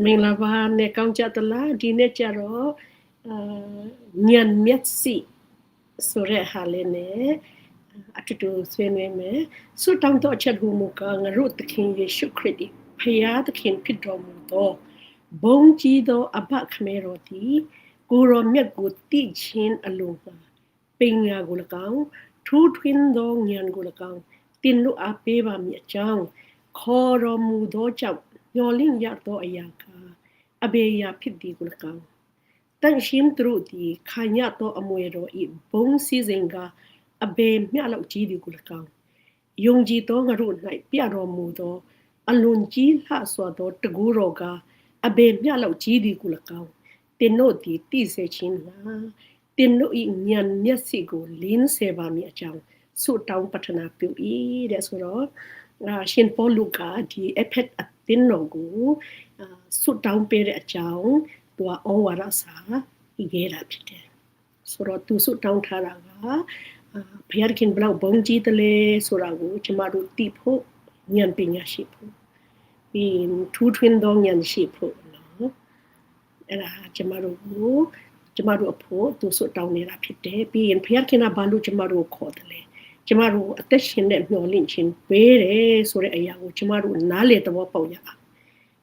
မင်္ဂလာပါနဲ့ကောင်းကြသလားဒီနေ့ကျတော့အာညံမျက်စိဆိုရဲဟာလေးနဲ့အတူတူဆွေးနွေးမယ်ဆုတောင်းတော့ချက်ဟူမူကငါတို့သခင်ယေရှုခရစ်ဒီဖယားသခင်ဖြစ်တော်မူသောဘုံကြီးသောအဘခမဲတော်သည်ကိုရောမြတ်ကိုတိချင်းအလိုပါပညာကို၎င်းထူးထွင်းသောဉာဏ်ကို၎င်းတင်လို့အားပေးပါမည်အကြောင်းခေါ်တော်မူသောကြောင့် ညော်လင့်ရသောအရာကအဘေယာဖြစ်သည်ကို၎င်းတန်ရှင်းသူတို့သည်ခါညသောအမွေတော်ဤဘုံစည်းစိမ်ကအဘေမြလောက်ကြီးသည်ကို၎င်းယုံကြည်သောငါတို့၌ပြတော်မူသောအလွန်ကြီးလှစွာသောတကူတော်ကအဘေမြလောက်ကြီးသည်ကို၎င်းတင်တို့သည်တည်စေခြင်းလားတင်တို့ဤဉာဏ်မျက်စိကိုလင်းစေပါမည်အကြောင်းဆုတောင်းပတနာပြု၏တဲ့ဆိုတော့ရှင်ပေါလုကဒီအဖက်အ သင်းတော်ကိုဆွတ်တောင်းပေးတဲ့အကြောင်းသူကဩဝါဒစာဤခဲ့တာဖြစ်တယ်ဆိုတော့သူဆွတ်တောင်းထားတာကဘုရားခင်ဘလောက်ဘုံကြီးတယ်လဲဆိုတာကိုကျမတို့သိဖို့ဉာဏ်ပညာရှိဖို့ပြီးထူးထွင်းသောဉာဏ်ရှိဖို့နော်အဲ့ဒါကျမတို့ကိုကျမတို့အဖို့သူဆွတ်တောင်းနေတာဖြစ်တယ်ပြီးရင်ဘုရားခင်ကဘာလို့ကျမတို့ကိုခေါ်တယ်လဲ ကျမတို့အသက်ရှင်တဲ့မျှော်လင့်ခြင်းပေးတယ်ဆိုတဲ့အရာကိုကျမတို့နားလေသဘောပေါက်ရအောင်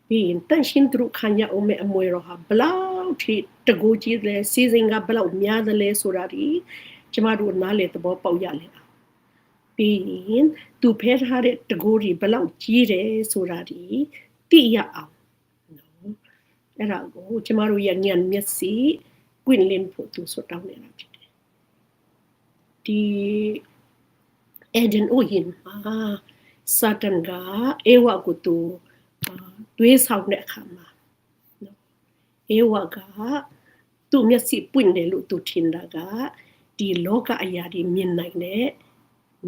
ပြီးရင်တန်ရှင်းသူခံရအောင်မဲ့အမွေတော်ဟာဘလောက်ထိတကူကြီးလဲစီစဉ်ကဘလောက်များသလဲဆိုတာဒီကျမတို့နားလေသဘောပေါက်ရလေအောင်ပြီးရင်သူဖဲထားတဲ့တကူကြီးဘလောက်ကြီးတယ်ဆိုတာဒီသိရအောင်နော်အဲ့ဒါကိုကျမတို့ရဲ့ဉာဏ်မျက်စိကွင့်လင်းဖို့သူဆိုတောင်းနေတာဖြစ်တယ်ဒီ Eden Oyin မှာစာတန်ကအေဝကိုသူတွေးဆောင်တဲ့အခါမှာနော်အေဝကသူ့မျက်စိပွင့်တယ်လို့သူထင်တာကဒီလောကအရာတွေမြင်နိုင်တဲ့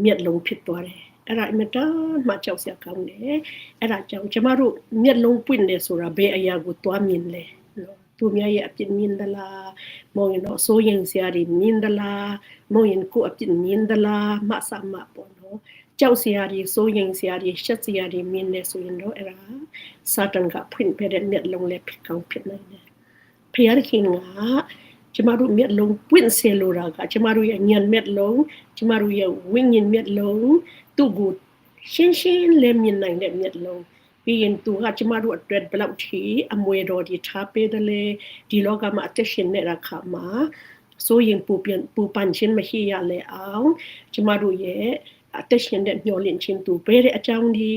မျက်လုံးဖြစ်သွားတယ်အဲ့ဒါအမတန်မှကြောက်စရာကောင်းတယ်အဲ့ဒါကြောင့်ကျမတို့မျက်လုံးပွင့်တယ်ဆိုတာဘယ်အရာကိုသွားမြင်လဲနော် သူများရဲ့အပြစ်မြင်သလားမဟုတ်ရင်တော့စိုးရင်စရာတွေမြင်သလားမဟုတ်ရင်ကိုယ်အပြစ်မြင်သလားမှစမှပေါ့နော်ကြောက်စရာတွေစိုးရင်စရာတွေရှက်စရာတွေမြင်နေဆိုရင်တော့အဲ့ဒါစာတန်ကဖွင့်ပြတဲ့မျက်လုံးလေးဖြစ်ကောင်းဖြစ်နိုင်တယ်ဖျားခင်ကကျမတို့မျက်လုံးပွင့်စေလိုတာကကျမတို့ရဲ့ဉာဏ်မျက်လုံးကျမတို့ရဲ့ဝိညာဉ်မျက်လုံးသူ့ကိုရှင်းရှင်းလင်းမြင်နိုင်တဲ့မျက်လုံး ပြီးရင်သူကကျမတို့အတွက်ဘလောက်ထိအမွေတော်ဒီထားပေးတယ်လေဒီလောကမှာအသက်ရှင်နေတဲ့အခါမှာစိုးရင်ပူပြန်ပူပန်ခြင်းမရှိရလေအောင်ကျမတို့ရဲ့အသက်ရှင်တဲ့မျောလင့်ခြင်းသူပေးတဲ့အကြောင်းဒီ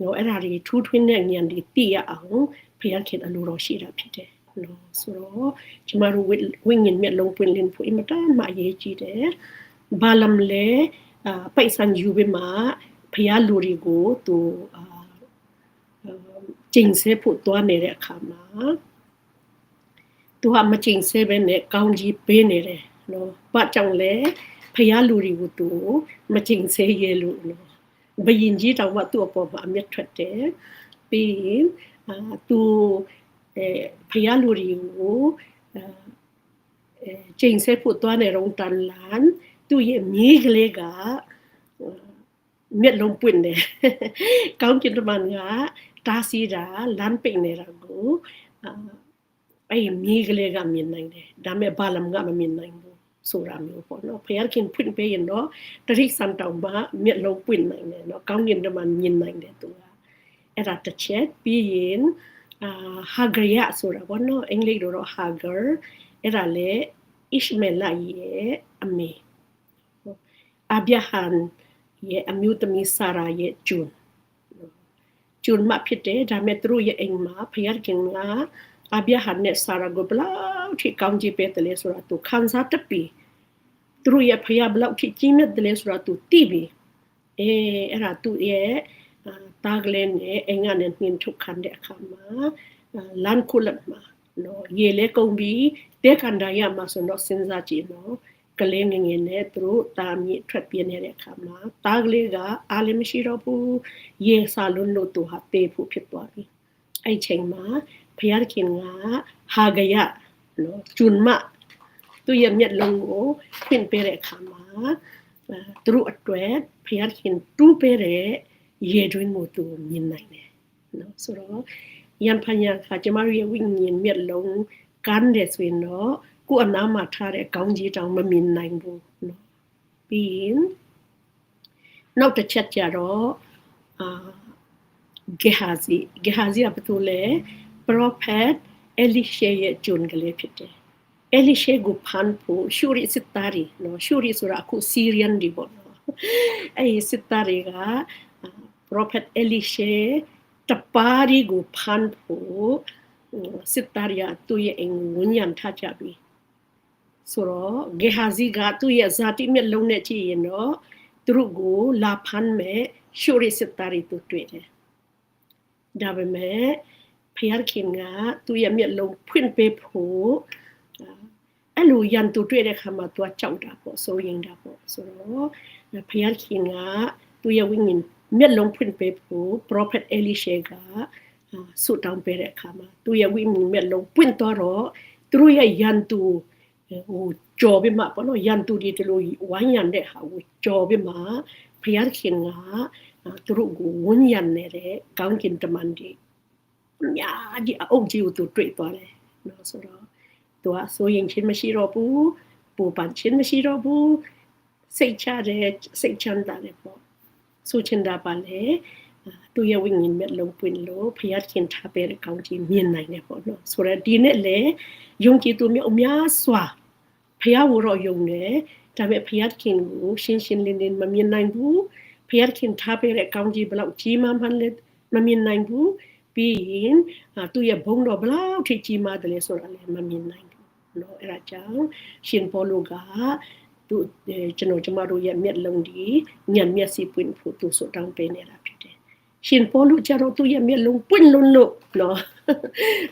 နော်အဲ့ဒါတွေထူးထွင်းတဲ့ဉာဏ်တွေသိရအောင်ဖျားခင်အလိုတော်ရှိတာဖြစ်တယ်နော်ဆိုတော့ကျမတို့ဝိညာဉ်မျက်လုံးပွင့်လင်းဖို့အင်မတန်မှအရေးကြီးတယ်ဘာလမ်လဲအပိုက်ဆန်ယူပြီးမှဖျားလူတွေကိုသူအာ ကျင့်စေဖို့တွားနေတဲ့အခါမှာသူကမကျင့်စေဘဲနဲ့ကောင်းကြီးပေးနေတယ်နော်ဘာကြောင့်လဲဖះလူတွေကိုသူမကျင့်စေရလို့နော်ဘယင်ကြီးတောင်မှသူ့အပေါ်မှာအမျက်ထွက်တယ်ပြီးရင်အာသူအဲဖះလူတွေကိုအဲကျင့်စေဖို့တွားနေတော့တန်လန်သူ့ရဲ့မြေးကလေးကမျက်လုံးပွင့်တယ်ကောင်းကင်တမန်က တားစီးတာလမ်းပိတ်နေတာကိုအဲ့မြေကလေးကမြင်နိုင်တယ်ဒါပေမဲ့ဘာလမ်ကမမြင်နိုင်ဘူးဆိုတာမျိုးပေါ့နော်ဖယားခင်ဖွင့်ပေးရင်တော့တရိစံတောင်မှာမျက်လုံးပွင့်နိုင်တယ်နော်ကောင်းကင်တမန်မြင်နိုင်တယ်သူကအဲ့ဒါတစ်ချက်ပြီးရင်အာဟာဂရယဆိုတာပေါ့နော်အင်္ဂလိပ်လိုတော့ဟာဂါအဲ့ဒါလေအစ်မဲလာရဲ့အမေအဗျာဟန်ရဲ့အမျိုးသမီးဆာရာရဲ့ဂျွန် ဂျွန်မဖြစ်တယ်ဒါမဲ့သူတို့ရဲ့အိမ်မှာဖယားခင်ကအဗျာဟန်နဲ့ဆာရာကိုဘလောက်ထိကောင်းကြည့်ပေးတယ်လဲဆိုတာသူခန်းစားတပီသူတို့ရဲ့ဖယားဘလောက်ထိကြီးမြတ်တယ်လဲဆိုတာသူသိပြီအဲအဲ့ဒါသူရဲ့တာကလေးနဲ့အိမ်ကနေနှင်းထုတ်ခံတဲ့အခါမှာလန်ခုလတ်မှာနော်ရေလဲကုန်ပြီးတဲခန္ဓာရမှာဆိုတော့စဉ်းစားကြည့်နော် ကလေးငငယ်နဲ့သူတို့တာမြင့်ထွက်ပြနေတဲ့အခါမှာတားကလေးကအားလည်းမရှိတော့ဘူးရေစာလုံးလို့သူဟာတေးဖို့ဖြစ်သွားပြီအဲ့ချိန်မှာဘုရားခင်ကဟာဂယနော်ဂျွန်မသူရဲ့မျက်လုံးကိုဖွင့်ပေးတဲ့အခါမှာသူတို့အတွက်ဘုရားခင်တူးပေးတဲ့ရေတွင်းကိုသူမြင်နိုင်တယ်နော်ဆိုတော့ယန်ဖန်ယန်ခါကျမတို့ရဲ့ဝိညာဉ်မျက်လုံးကန်းတယ်ဆိုရင်တော့ ကိုယ်အနာမှာထားတဲ့ကောင်းကြီးတောင်မမြင်နိုင်ဘူးနော်ပြီးရင်နောက်တစ်ချက်ကြတော့အာဂေဟာဇီဂေဟာဇီကဘာလို့လဲ prophet အလိရှေရဲ့ဂျွန်ကလေးဖြစ်တယ်အလိရှေကိုဖန်ဖို့ရှူရီစစ်တာရီနော်ရှူရီဆိုတာအခုစီးရီယန်ဒီပေါ့နော်အဲ့စစ်တာရီက prophet အလိရှေတပါရီကိုဖန်ဖို့စစ်တာရီကသူ့ရဲ့အင်ဝဉ္ဉဏ်ထားကြပြီ ဆိုတော့ဂေဟာဇီကသူ့ရဲ့ဇာတိမျက်လုံးနဲ့ကြည့်ရင်တော့သူတို့ကိုလာဖမ်းမဲ့ရှူရီစစ်တာရီတို့တွေ့တယ်ဒါပေမဲ့ဖျားခင်ကသူ့ရဲ့မျက်လုံးဖွင့်ပေးဖို့အဲ့လိုရန်သူတွေ့တဲ့ခါမှာသူကကြောက်တာပေါ့စိုးရိမ်တာပေါ့ဆိုတော့ဖျားခင်ကသူ့ရဲ့ဝိညာဉ်မျက်လုံးဖွင့်ပေးဖို့ prophet elisha ကဆုတောင်းပေးတဲ့အခါမှာသူ့ရဲ့ဝိညာဉ်မျက်လုံးပွင့်သွားတော့သူတို့ရဲ့ရန်သူ ဟိုကြော်ပြမပေါ့နော်ရန်သူတွေတလို့ဝိုင်းရန်တဲ့ဟာကိုကြော်ပြမဖျားခင်ကသူတို့ကိုဝန်းရံနေတဲ့ကောင်းကင်တမန်တွေအများကြီးအုပ်ကြီးကိုသူတွေ့သွားတယ်နော်ဆိုတော့သူကဆိုရင်ချင်းမရှိတော့ဘူးပူပန်ချင်းမရှိတော့ဘူးစိတ်ချတယ်စိတ်ချမ်းသာတယ်ပေါ့ဆိုချင်တာပါလေ သူရဲ့ဝိညာဉ်မဲ့လုံးပွင့်လို့ဖယားခင်ထားပေးတဲ့ကောင်းကြီးမြင်နိုင်တယ်ပေါ့နော်ဆိုတော့ဒီနေ့လေယုံကြည်သူမျိုးအများစွာဖယားဝရောယုံတယ်ဒါပေမဲ့ဖယားခင်ကိုရှင်းရှင်းလင်းလင်းမမြင်နိုင်ဘူးဖျက်ခင်ထားပေးတဲ့ကောင်းကြီးဘလောက်ကြီးမားမှန်းလဲမမြင်နိုင်ဘူးပြီးရင်သူ့ရဲ့ဘုံတော်ဘလောက်ထိကြီးမားတယ်လဲဆိုတာလည်းမမြင်နိုင်ဘူးเนาะအဲ့ဒါကြောင့်ရှင်ပေါလုကသူကျွန်တော်ကျမတို့ရဲ့မျက်လုံးဒီညံမျက်စိပွင့်ဖို့သူဆိုတောင်းပေးနေတာဖြစ်တယ် ရှင်ပေါ်လူကျတော့သူ့ရဲ့မျက်လုံးပွင့်လွန်းလို့နော်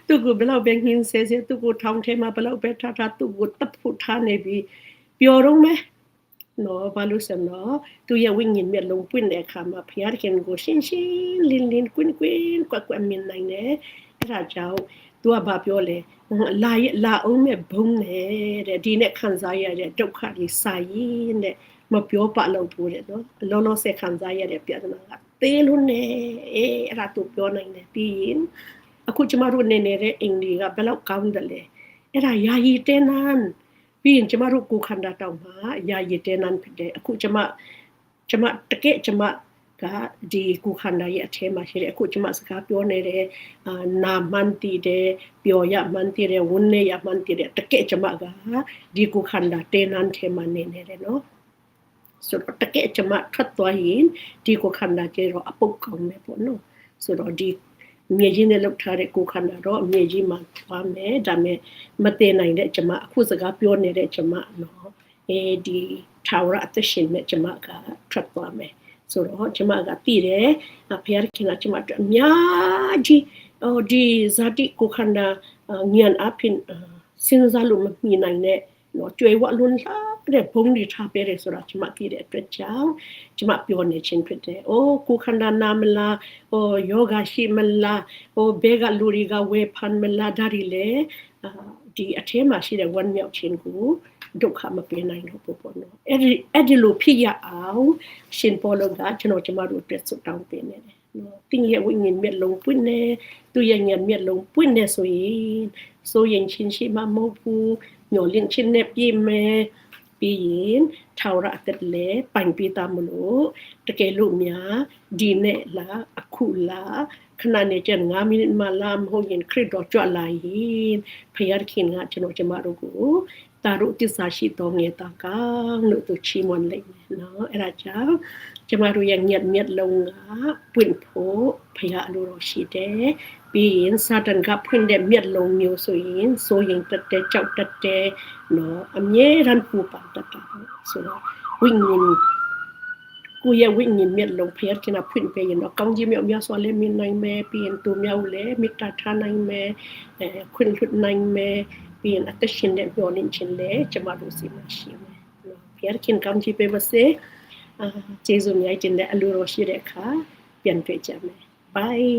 သူ့ကိုဘယ်လောက်ပဲငင်းဆဲဆဲသူ့ကိုထောင်ထဲမှာဘယ်လောက်ပဲထားထားသူ့ကိုတပ်ဖို့ထားနေပြီးပျော်တော့မယ်နော်ဘာလို့ဆိုတော့သူရဲ့ဝိညာဉ်မျက်လုံးပွင့်တဲ့အခါမှာဘုရားခင်ကိုရှင်းရှင်းလင်းလင်းကွင်းကွင်းကွက်ကွက်မြင်နိုင်တယ်အဲ့ဒါကြောင့်သူကဘာပြောလဲလာရလာအောင်မဲ့ဘုံနဲ့တဲ့ဒီနဲ့ခံစားရတဲ့ဒုက္ခတွေစာရင်းတဲ့မပြောပလောက်ဘူးတဲ့နော်လောလောဆယ်ခံစားရတဲ့ပြဿနာက သေးလို့နေအေးအဲ့ဒါသူပြောနိုင်တယ်ပြီးရင်အခုကျမတို့နေနေတဲ့အင်္ဂလိပ်ကဘယ်လောက်ကောင်းတယ်လဲအဲ့ဒါယာယီတဲနန်းပြီးရင်ကျမတို့ကိုခန္ဓာတောင်မှာယာရည်တဲနန်းဖြစ်တယ်အခုကျမကျမတကယ်ကျမကဒီကိုခန္ဓာရဲ့အထဲမှာရှိတယ်အခုကျမစကားပြောနေတယ်အာနာမန်တီတယ်ပျော်ရမန်တီတယ်ဝန်းနေရမန်တီတယ်တကယ်ကျမကဒီကိုခန္ဓာတဲနန်းထဲမှာနေနေတယ်နော် ဆိုတော့တကယ်ကျမထွက်သွားရင်ဒီကိုခန္ဓာကျတော့အပုတ်ကောင်းနေပေါ့နော်ဆိုတော့ဒီမြေကြီးနဲ့လောက်ထားတဲ့ကိုခန္ဓာတော့မြေကြီးမှာသွားမယ်ဒါပေမဲ့မတည်နိုင်တဲ့ကျမအခုစကားပြောနေတဲ့ကျမနော်အဲဒီထာဝရအသက်ရှင်မဲ့ကျမကထွက်သွားမယ်ဆိုတော့ကျမကတည်တယ်ဘုရားခင်ကကျမတို့အများကြီးဟိုဒီဇာတိကိုခန္ဓာဉာဏ်အဖြစ်စဉ်းစားလို့မမြင်နိုင်တဲ့နော်ကြွယ်ဝလွန်လာ တဲ့ဘုံတွေထားပေးတယ်ဆိုတာကျွန်မသိတဲ့အတွက်ကြောင့်ကျွန်မပြောနေခြင်းဖြစ်တယ်။အိုးကိုခန္ဓာနာမလားဟိုယောဂရှိမလားဟိုဘေကလူတွေကဝေဖန်မလားဒါတွေလေဒီအထဲမှာရှိတဲ့ဝမ်းမြောက်ခြင်းကိုဒုက္ခမပေးနိုင်တော့ဘူးပေါ့နော်။အဲ့ဒီအဲ့ဒီလိုဖြစ်ရအောင်ရှင်ပေါ်လောကကျွန်တော်ကျမတို့အတွက်ဆုတောင်းပေးနေတယ်။နော်တင်းရဲ့ဝိညာဉ်မျက်လုံးပွင့်နေသူရဲ့ဉာဏ်မျက်လုံးပွင့်နေဆိုရင်ဆိုရင်ချင်းရှိမှမဟုတ်ဘူးညှော်လင့်ချင်းနဲ့ပြေးမယ် ပြီးရင်ထာဝရအသက်လဲပိုင်ပေးသားမလို့တကယ်လို့များဒီနဲ့လားအခုလားခဏနေကျ9မိနစ်မှလားမဟုတ်ရင်ခရစ်တော်ကြွလာရင်ဖယားခင်ကကျွန်တော်ကျမတို့ကို တာတို့တစ္ဆာရှိတော်ငယ်တာကလို့သူချီးမွမ်းလိုက်မယ်နော်အဲ့ဒါကြောင့်ကျမတို့ရဲ့ညက်မျက်လုံးကပွင့်ဖို့ဖယားအလိုတော်ရှိတယ်ပြီးရင်စာတန်ကဖွင့်တဲ့မျက်လုံးမျိုးဆိုရင်ဆိုရင်တက်တဲ့ကြောက်တက်တဲ့နော်အမြဲတမ်းပူပန်တတ်တာဆိုတော့ဝိညာဉ်ကိုရဲ့ဝိညာဉ်မျက်လုံးဖျက်ချင်တာဖွင့်ပေးရင်တော့ကောင်းကြီးမြောက်များစွာလည်းမြင်နိုင်မယ်ပြီးရင်သူမြောက်လည်းမေတ္တာထားနိုင်မယ်အဲခွင့်လွှတ်နိုင်မယ် ပြီးရင်အသက်ရှင်တဲ့မျှော်လင့်ခြင်းလည်းကျမတို့စီမှာရှိမယ်နော်ဖျက်ခင်ကောင်းကြီးပေးပါစေအာကျေးဇူးများတင်တဲ့အလိုတော်ရှိတဲ့အခါပြန်တွေ့ကြမယ် bye